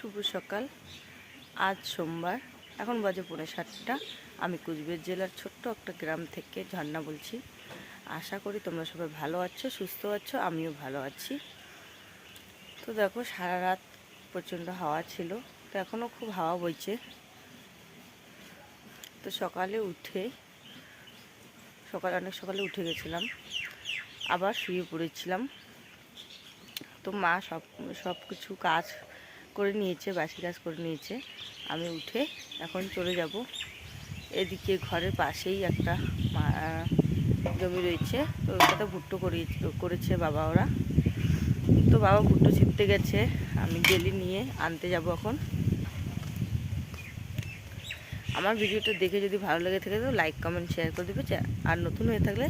শুভ সকাল। আজ সোমবার। এখন বাজে পৌনে সাতটা। আমি কুচবিহার জেলার ছোট্ট একটা গ্রাম থেকে ঝর্ণা বলছি। আশা করি তোমরা সবাই ভালো আছো, সুস্থ আছো, আমিও ভালো আছি। তো দেখো, সারা রাত প্রচণ্ড হাওয়া ছিল, তো এখনও খুব হাওয়া বইছে। তো সকালে উঠে, সকালে, অনেক সকালে উঠে গেছিলাম। আবার শুয়ে পড়েছিলাম। তো মা সব সব কিছু কাজ করে নিয়েছে, বাসি কাজ করে নিয়েছে। আমি উঠে এখন চলে যাব। এদিকে ঘরের পাশেই একটা জমি রয়েছে। তো ওটাতে ভুট্টো করেছে বাবা ওরা। তো বাবা ভুট্টো ছিটতে গেছে। আমি গেলি নিয়ে আনতে যাব এখন। আমার ভিডিওটা দেখে যদি ভালো লেগে থাকে তো লাইক, কমেন্ট, শেয়ার করে দেবে। আর নতুন হয়ে থাকলে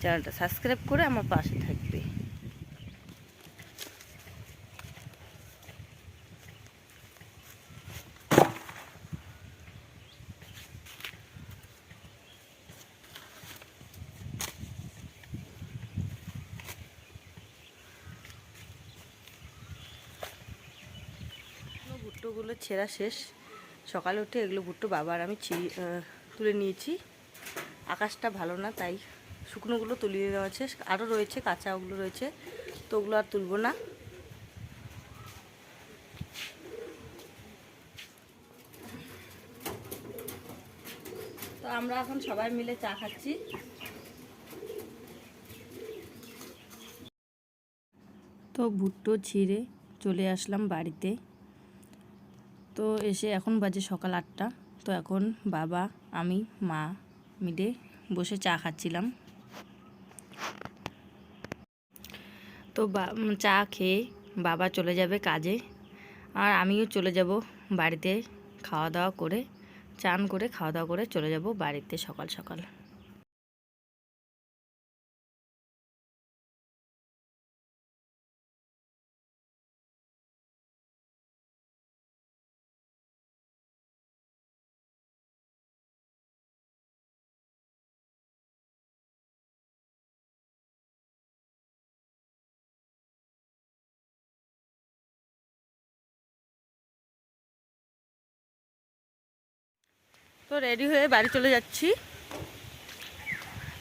চ্যানেলটা সাবস্ক্রাইব করে আমার পাশে থাকবে। ভুট্টোগুলো ছেঁড়া শেষ। সকালে উঠে এগুলো ভুট্টো বাবার আমি তুলে নিয়েছি। আকাশটা ভালো না, তাই শুকনোগুলো তুলিয়ে দেওয়া আছে। আরও রয়েছে কাঁচা ওগুলো রয়েছে, তো ওগুলো আর তুলব না। তো আমরা এখন সবাই মিলে চা খাচ্ছি। তো ভুট্টো ছিঁড়ে চলে আসলাম বাড়িতে। তো এসে এখন বাজে সকাল আটটা। তো এখন বাবা, আমি, মা মিলে বসে চা খাচ্ছিলাম। তো চা খেয়ে বাবা চলে যাবে কাজে। আর আমিও চলে যাব বাড়িতে খাওয়া দাওয়া করে, চান করে, খাওয়া দাওয়া করে চলে যাব বাড়িতে সকাল সকাল। তো রেডি হয়ে বাড়ি চলে যাচ্ছি।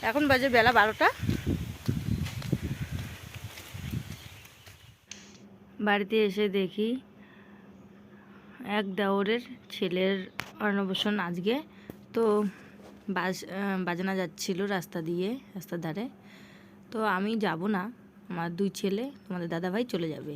এখন বাজে বেলা বারোটা। বাড়িতে এসে দেখি এক দেওরের ছেলের অন্নপ্রাশন আজকে। তো বাজ বাজনা যাচ্ছিল রাস্তা দিয়ে, রাস্তার ধারে। তো আমি যাব না, আমার দুই ছেলে, তোমাদের দাদাভাই চলে যাবে।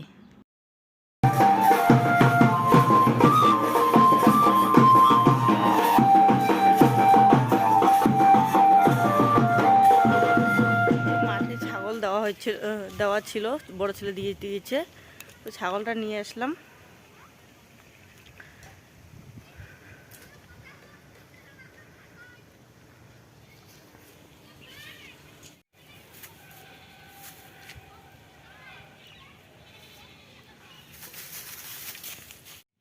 দেওয়া হয়েছে আহ, দেওয়া ছিল বড় ছেলে দিয়ে দিয়েছে। তো ছাগলটা নিয়ে আসলাম।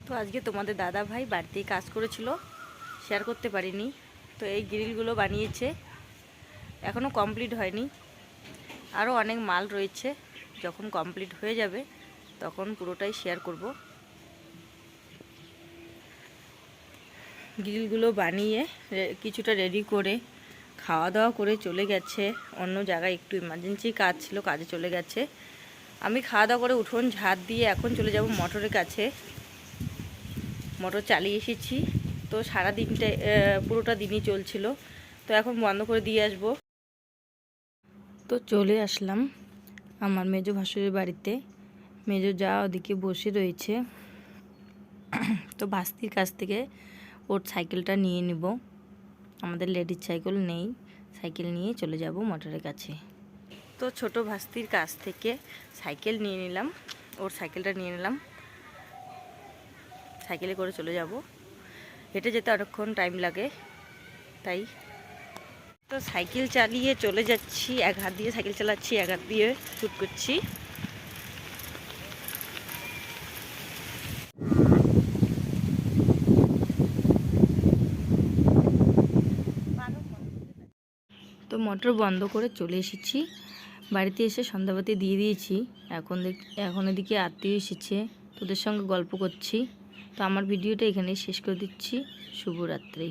তো আজকে তোমাদের দাদা ভাই বাড়িতেই কাজ করেছিল শেয়ার করতে পারিনি। তো এই গ্রিলগুলো বানিয়েছে এখনও কমপ্লিট হয়নি। আরও অনেক মাল রয়েছে, যখন কমপ্লিট হয়ে যাবে, তখন পুরোটাই শেয়ার করব। গ্রিলগুলো বানিয়ে কিছুটা রেডি করে খাওয়া দাওয়া করে চলে গেছে। অন্য জায়গায় একটু ইমার্জেন্সি কাজ ছিল, কাজে চলে গেছে। আমি খাওয়া দাওয়া করে উঠোন ঝাড় দিয়ে এখন চলে যাব মোটরের কাছে। মোটর চালিয়ে এসেছি। তো সারা দিনটা পুরোটা দিনই চলছিল। তো এখন বন্ধ করে দিয়ে আসব। তো চলে আসলাম আমার মেজো ভাসুরের বাড়িতে। মেজো যা ওদিকে বসে রয়েছে। তো ভাস্তির কাছ থেকে ওর সাইকেলটা নিয়ে নিব। আমাদের লেডিস সাইকেল নেই, সাইকেল নিয়ে চলে যাব মোটরের কাছে। তো ছোট ভাস্তির কাছ থেকে সাইকেল নিয়ে নিলাম, ওর সাইকেলটা নিয়ে নিলাম। সাইকেলে করে চলে যাব। হেঁটে যেতে অনেকক্ষণ টাইম লাগে, তাই তো সাইকেল চালিয়ে চলে যাচ্ছি। এক হাত দিয়ে সাইকেল চালাচ্ছি, এক হাত দিয়ে শুট করছি। তো মোটর বন্ধ করে চলে এসেছি। বাড়িতে এসে সন্ধ্যাবাতি দিয়ে দিয়েছি। এখন এখন এদিকে আত্মীয় এসেছে, তোদের সঙ্গে গল্প করছি। তো আমার ভিডিওটা এখানেই শেষ করে দিচ্ছি। শুভরাত্রি।